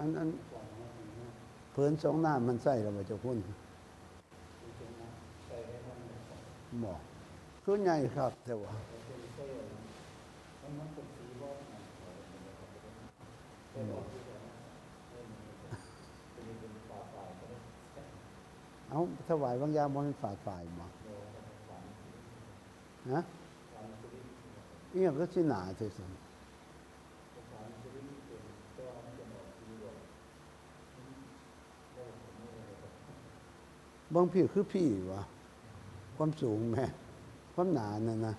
อันอันเพื่อนสองหน้ามันใส่แล้วว่าเจ้าคุณบอคือใหญ่ครับแต่ว่าเอาถวายบางอย่างมันฝาดฝ่ายบ่ฮะเอียก็สิหนาเท่สัน บางพี่คือพี่วะความสูงแม่ความหนานั่นนะ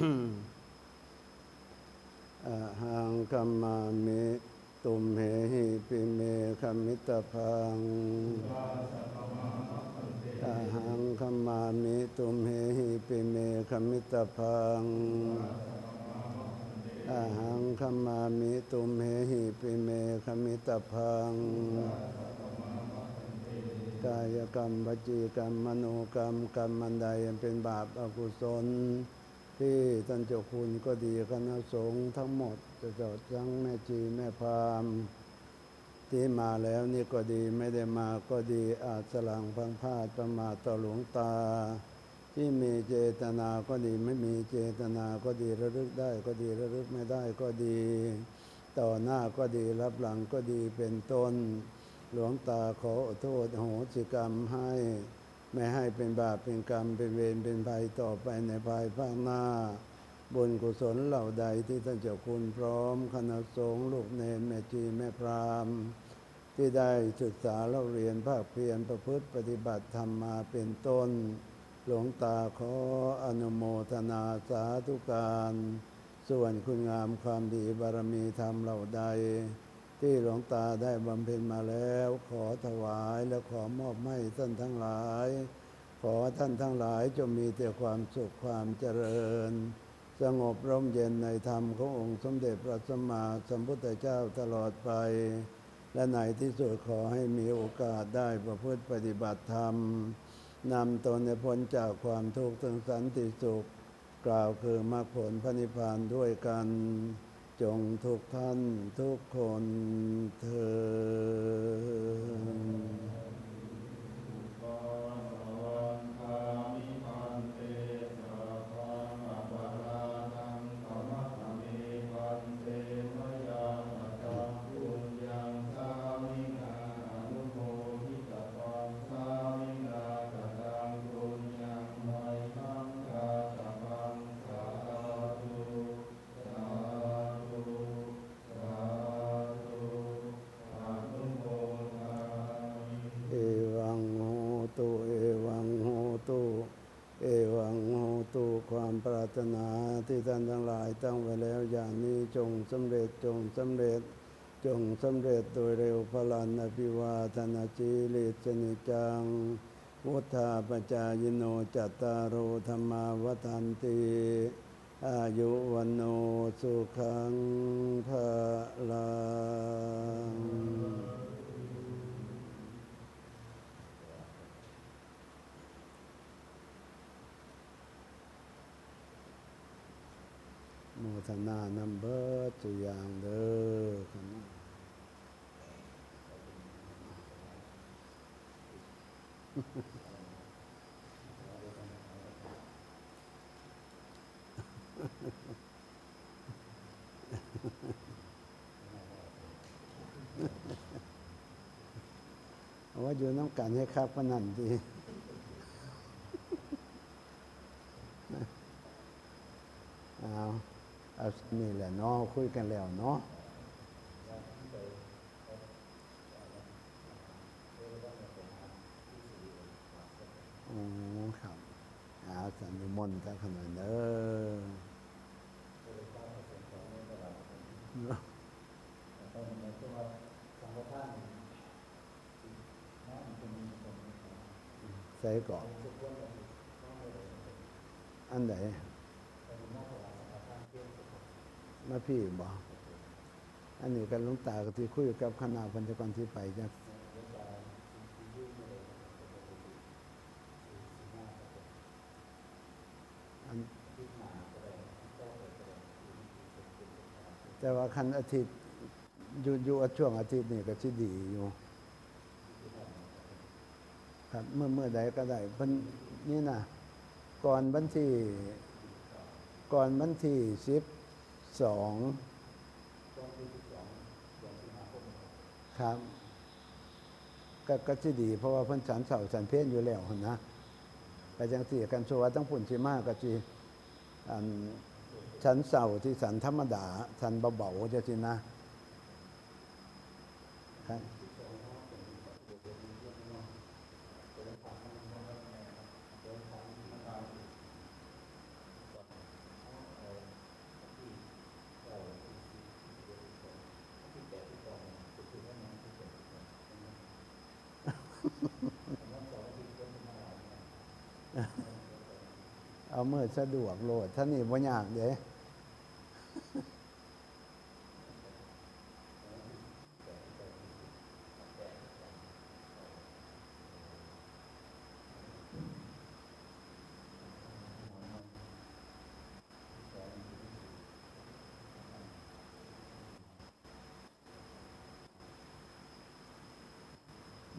อะหังกัมมามิตุมเหหิปิเมขมิตพังอะหังกัมมามิตุมเหหิปิเมขมิตพังอะหังคัมมามิตุมเหหิปิเมขมิตพังกายกรรมวจีกรรมมโนกรรมกรรมมันใดเป็นบาปอกุศล ที่ท่านเจ้าคุณก็ดีคณะสงฆ์ทั้งหมดจะจ้าจังแม่จีแม่พามที่มาแล้วนี่ก็ดีไม่ได้มาก็ดีอาจสลังพังพาดประมาทต่อหลวงตา ที่มีเจตนาก็ดีไม่มีเจตนาก็ดีระลึกได้ก็ดีระลึกไม่ได้ก็ดีตต่อหน้าก็ดีรับหลังก็ดีเป็นต้น หลวงตาขอโทษโหสิกรรมให้ ไม่ให้เป็นบาปเป็นกรรมเป็นเวรเป็นภัยต่อไปในภายภาคหน้า บุญกุศลเหล่าใดที่ท่านเจ้าคุณพร้อมคณะสงฆ์ลูกเนรแม่จีแม่พรามที่ได้ศึกษาเล่าเรียนภาคเพียรประพฤติปฏิบัติธรรมมาเป็นต้น หลวงตาขออนุโมทนาสาธุการ ส่วนคุณงามความดีบารมีธรรมเหล่าใด ที่หลวงตาได้บำเพ็ญมาแล้ว ขอถวายและขอมอบให้ท่านทั้งหลาย ขอท่านทั้งหลายจงมีแต่ความสุขความเจริญ สงบร่มเย็นในธรรมขององค์สมเด็จพระสัมมาสัมพุทธเจ้าตลอดไป และในที่สุดขอให้มีโอกาสได้ประพฤติปฏิบัติธรรมนำตนให้พ้นจากความทุกข์ถึงสันติสุข กล่าวคือมรรคผลพระนิพพานด้วยกัน จงทุกท่านทุกคนเธอารารถนาที่ท่านทั้งหลายตั้งไว้แล้วอย่างนี้จงสำเร็จจงสำเร็จจงสำเร็จโดยเร็วพลันอภิวาทนาจีลิสนิจังวุธาปจายโนจัตตารโอธรรมาวันติอายุวันโนสุขังภาลัง โมทนานำเบิดตัวอย่างเด้อคณะเอาว่าอยู่น้ำกันให้ครับพนันดี เอาเอานี่แหละเนาะ คุยกันแล้วเนาะอ๋อครับเอาสันนิมนต์กันขนาดเด้อะใส่ก่อนอันไหน มาพี่บอกอันนี้กันลุงตาก็ที่คุยกับคณะพันธกรที่ไปจ้ะแต่ว่าคันอาทิตย์อยู่อยู่ช่วงอาทิตย์นี่ก็ที่ดีอยู่ ครับเมื่อเมื่อใดก็ได้เพิ่นนี่นะก่อนวันที่ก่อนวันที่สิบ สองครับ ก็ก็จะดี เพราะว่าเพิ่นฉันเสาฉันเพี้ยนอยู่แล้วนนะก็จังสี่กันชัวต้องปุ่นชิมากก็จีอันฉันเสาที่สันธรรมดาฉันเบาๆจะจีนะครับ เอาเมื่อสะดวกโหลดท่านี่บ่ยากเด้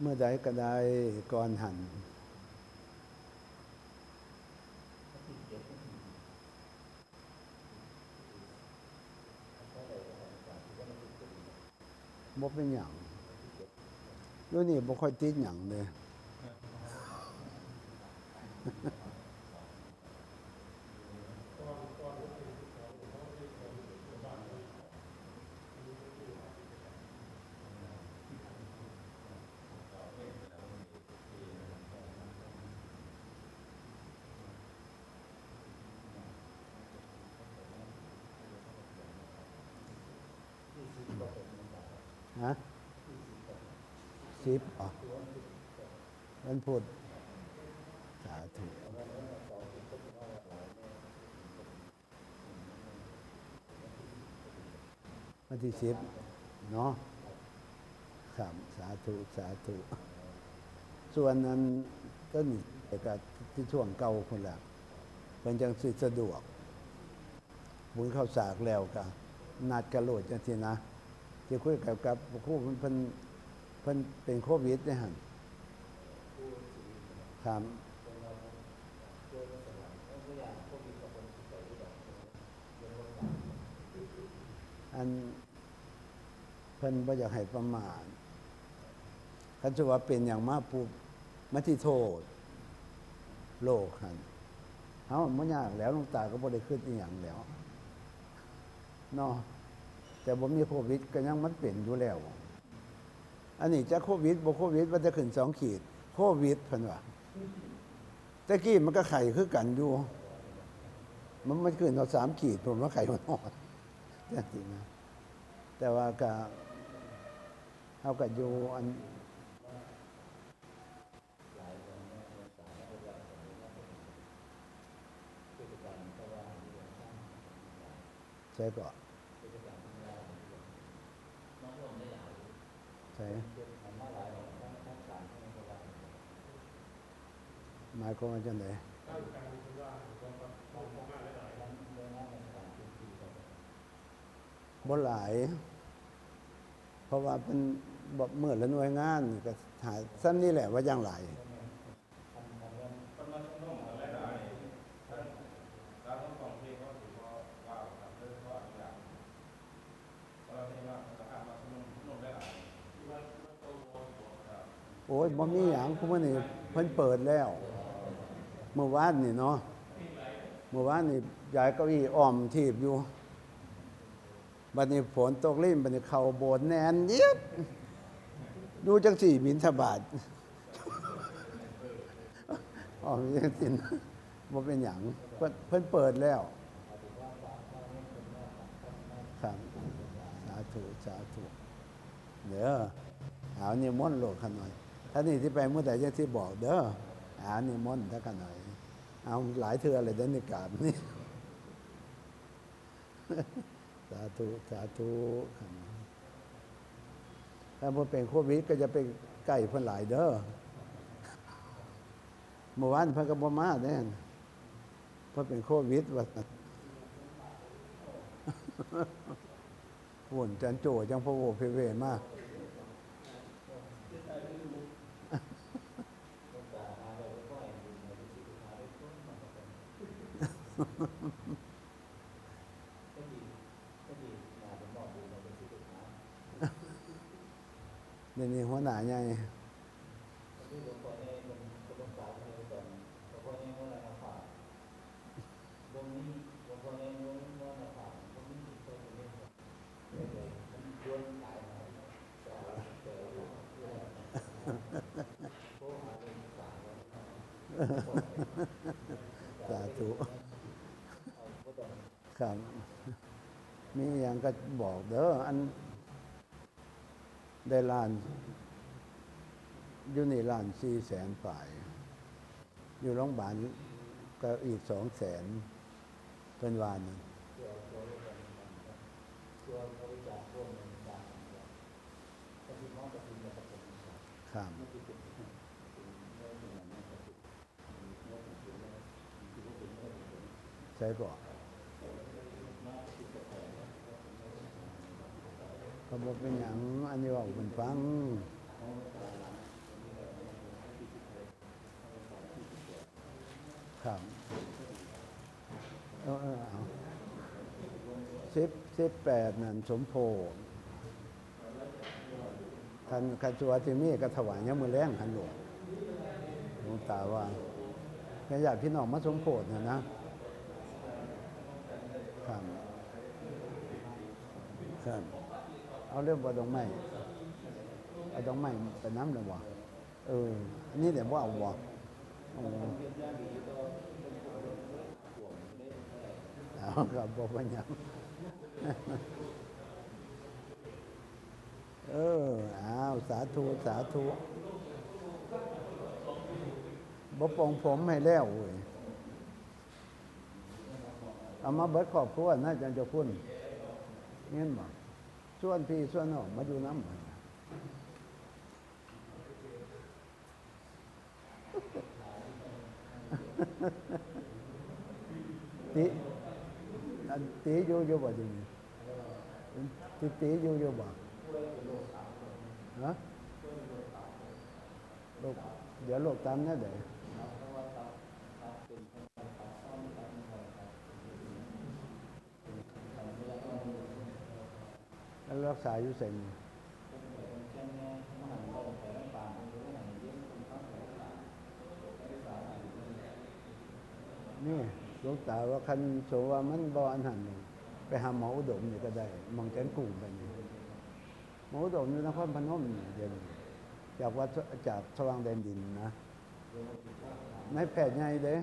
เมื่อใดก็ได้ก่อนหัน ค บ่เป็นหยังอยู่นี่บ่ค่อยติดหยังเลย ฮะสิบอ๋อวันพุธสาธุวันที่สิบเนาะครับสาธุ สาธุ ส่วนนั้นก็นี่แต่ก็ที่ช่วงเก่าคนละเป็นจังสิสะดวกบุญเข้าสากแล้วก็นัดกระโหลดจังทีนะ ที่คุยกับกับครู่เพิ่นเพิ่นเพิ่นเป็นโควิดเนี่ยฮะครับอันเพิ่นบ่อยากให้ประมาทคันจะว่าเป็นอย่างมากปุ๊บมาที่โทษ โลกคันเฮาบ่ยากแล้วลวงตาก็บ่ได้ขึ้นอีหยังแล้วเนาะ แต่บ่มีโควิดก็ยังมันเป็นอยู่แล้ว อันนี้จะโควิดบ่โควิดมันจะขึ้นสองขีด โควิดเพิ่นว่าตะกี้มันก็ไข่คือกันอยู่ มันมันขึ้นเอาสามขีดผมว่าไข่มันอ่อนแต่จริงนะแต่ว่าก็เฮาก็อยู่อันใช่ก็ใช่ หมายความว่าจังไดบ่หลาย เพราะว่าเป็นบ่เมื่อละหน่วยงานก็หาซ้ำนี่แหละว่าอย่างไร โอ้ยบ่มีหยังคุมื้อนี้เพิ่นเปิดแล้ว เมื่อวานนี่เนาะเมื่อวานนี่ยายเก้าอี้อ้อมทีบอยู่บัดนี้ฝนตกลิ่มบัดนี้เข้าโบสถ์แนนเยียบดูจังสี่บินทบาทอ๋อมีจังสินบ่เป็นหยังเพิ่นเปิดแล้ว ครับ สาธุ สาธุ เด้อเอานิมนต์โลกกันหน่อย ถ้านี่ที่ไปเมื่อใดจะที่บอกเด้ออานิมนต์ถ้ากันหน่อย เอาหลายเทือเลยเด้อในกาบนี่สาธุสาธุถ้าพอเป็นโควิดก็จะไปใกล้เพิ่นหลายเด้อเมื่อวานพิ่นก็บ่มาแน่นเพราะเป็นโควิดว่าวุ่นจันโจจังพะโวเพเวมาก เดี๋ยวนี้หัวหน้าใหญ่สาธุครับ มีอย่าง ก็บอกเด้ออันได้ล้านอยู่ในล้านสี่แสนฝ่าย อยู่โรงพยาบาลก็อีกสองแสนเป็นวานนึงครับใช่ก่อน เขาบอกเป็นอย่างอันนี้ว่าเป็นฟังครับเออเออเอาสิบสิบแปดนั่นสมโพธิคันคันชัวที่มีก็ถวายยมือแรงหันหลวงหลวงตาว่าแม่ญาติพี่น้องมาสมโพธินะนะครับครับ เอาเรื่องบ่ดอกไม้เอาดอกไม้ไปน้ำเลยวะเอออันนี้เดี๋ยวว่าเอาวะโอ้เอาครับบอกว่าหยังเอออ้าวสาธุสาธุบ่ปองผมให้แล้วเว้ยเอามาเบิดครอบครัวน่าจะจะพุ่นเงี้ยบ่ ส่วนพี่ส่วนน้องมาอยู่น้ำมันติอันติอยู่อยู่บ่จริงติติอยู่อยู่บ่ฮะโรคเดี๋ยวโรคตามเนี่ยเดี๋ยว แล้วรักษาอยู่เสร็จนี่หลวงตาว่าคันโสว่ามันบอันหันนี่ไปหาหมออุดมนี่ก็ได้มองแกนกุ้งไปนี่หมูดมอยู่นครพนมนี่เดี๋ยวนี้จากวัดจากสว่างแดนดินนะในแพทย์ใหญ่เด้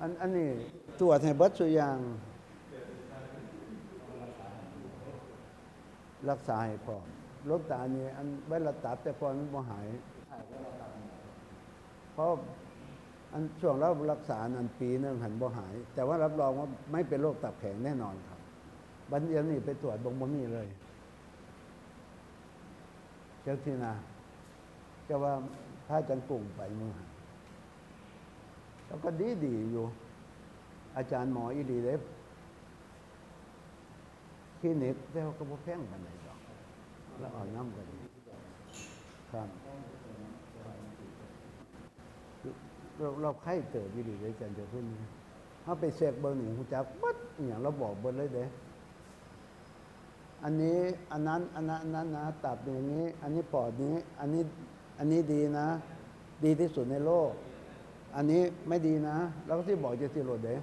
อันอันนี้ตรวจให้เบัดสุอยาง รักษาให้พร้อมลดตานี่อันไว้ระตับแต่พอมันบ่หายเพราะอันช่วงเรารักษานันปีนึงหันบ่หาย แต่ว่ารับรองว่าไม่เป็นโรคตับแข็งแน่นอนครับ บันเดียวนี่ไปตรวจบงบ่มีเลยเจ้าที่นาจ้าว่าพระอาจันปุ่งไปเมือหันแล้วก็ดีดีอยู่ อาจารย์หมออีดีเล็บ ลินิกแล้วก็บ่แพงกันไหนหรอก แล้วเอ่อนน้ำกันครับเราเราไข้เติบอีดีเลยอาจารย์จะพูดนี้าไปเสกเบอร์หนึ่งคุณจักปั๊ดอย่างเราบอกเบอร์เลยเด้อันนี้อันนั้นอันนั้นอันนั้นนะตับอย่างนี้ อันนี้ปอดนี้อันนี้อันนี้ดีนะ ดีที่สุดในโลก อันนี้ไม่ดีนะแล้วก็ที่บอกจะติโรดเด้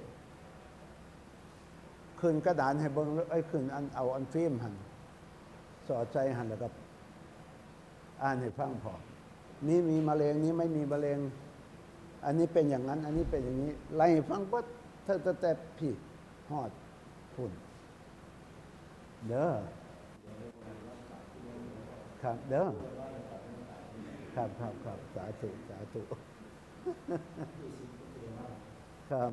คืนกระดานให้เบิ้งไอ้ยคืนอันเอาอันฟิล์มหันสอดใจหันแล้วก็อ่านให้ฟังพอนี่มีมะเร็งนี้ไม่มีมะเร็ง อันนี้เป็นอย่างนั้น อันนี้เป็นอย่างนี้ ไล่ฟังปั๊บเธอแต่พี่ฮอดพุ่น เด้อครับ เด้อครับครับครับสาธุสาธุครับ